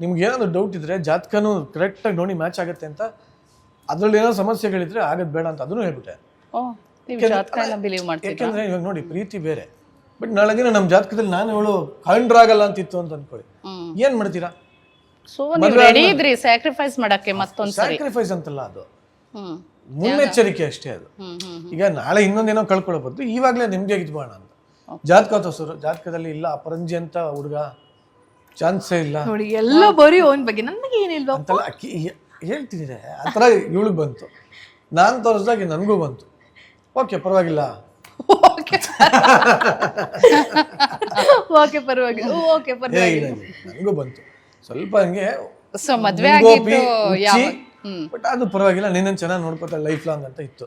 ನಿಮ್ಗೆ ಏನಾದ್ರು ಡೌಟ್ ಇದ್ರೆ ಜಾತಕನೂ ಕರೆಕ್ಟಾಗಿ ನೋಡಿ ಮ್ಯಾಚ್ ಆಗುತ್ತೆ ಅಂತ ಅದ್ರಲ್ಲಿ ಏನೋ ಸಮಸ್ಯೆಗಳಿದ್ರೆ ಆಗದ್ ಬೇಡ ಅಂತ ಅದನ್ನು ಹೇಳ್ಬಿಟ್ಟೆ. ಓ ನೀವು ಜಾತಕ ಎಲ್ಲ ಬಿಲೀವ್ ಮಾಡ್ತೀರಾ ಯಾಕೆಂದ್ರೆ ಇವಾಗ ನೋಡಿ ಪ್ರೀತಿ ಬೇರೆ. ಬಟ್ ನಾಳೆ ದಿನ ನಮ್ಮ ಜಾತಕದಲ್ಲಿ ನಾನು ಹೇಳು ಕಂಡ್ರಾಗಲ್ಲ ಅಂತಿತ್ತು ಅಂತ ಅನ್ಕೊಳ್ಳಿ. ಏನ್ ಮಾಡ್ತೀರಾ? ಸೊ ನೀವು ರೆಡಿ ಇದ್ರಿ ಸ್ಯಾಕ್ರಿಫೈಸ್ ಮಾಡಕ್ಕೆ ಮತ್ತೊಂದ್ಸರಿ. ಸ್ಯಾಕ್ರಿಫೈಸ್ ಅಂತಲ್ಲ ಅದು. ಹ್ಮ್. ಮುನ್ನೆಚ್ಚರಿಕೆ ಅಷ್ಟೇ ಅದು. ಹ್ಮ್ ಹ್ಮ್ ಈಗ ನಾಳೆ ಇನ್ನೊಂದೇನೋ ಕಳ್ಕೊಳ್ಳೋ ಬದ್ದು ಇವಾಗಲೇ ನಿಮ್ಗೆ ಇದ್ಬೋಣ ಅಂತ. ಜಾತಕ ತೋರಿಸೋರು ಜಾತಕದಲ್ಲಿ ಇಲ್ಲ ಅಪರಂಜಿ ಅಂತ ಹುಡುಗ ಚಾನ್ಸೇ ಇಲ್ಲ. ನೋಡಿ ಎಲ್ಲ ಬರೀ ಅವನ ಬಗ್ಗೆ. ನನಗೆ ಏನಿಲ್ವಾ ಅಂತಲ್ಲ ಅಕ್ಕಿ ಹೇಳ್ತಿದ್ದೀರ ಆ ಥರ ಇವಳಿಗೆ ಬಂತು. ನಾನು ತೋರಿಸ್ದಾಗ ನನಗೂ ಬಂತು. ಓಕೆ ಪರವಾಗಿಲ್ಲ. ಓಕೆ. ಓಕೆ ಪರವಾಗಿಲ್ಲ. ಓಕೆ ಪರವಾಗಿಲ್ಲ. ನನಗೂ ಬಂತು. ಸ್ವಲ್ಪ ಹಂಗೆ ಸೊ ಮದುವೆ ಆಗಿದ್ದು ಯಾವ ಬಟ್ ಅದು ಪರವಾಗಿಲ್ಲ. ನಿನ್ನನ್ನು ಚೆನ್ನಾಗಿ ನೋಡ್ಕೊತಾಳೆ ಲೈಫ್ ಲಾಂಗ್ ಅಂತ ಇತ್ತು.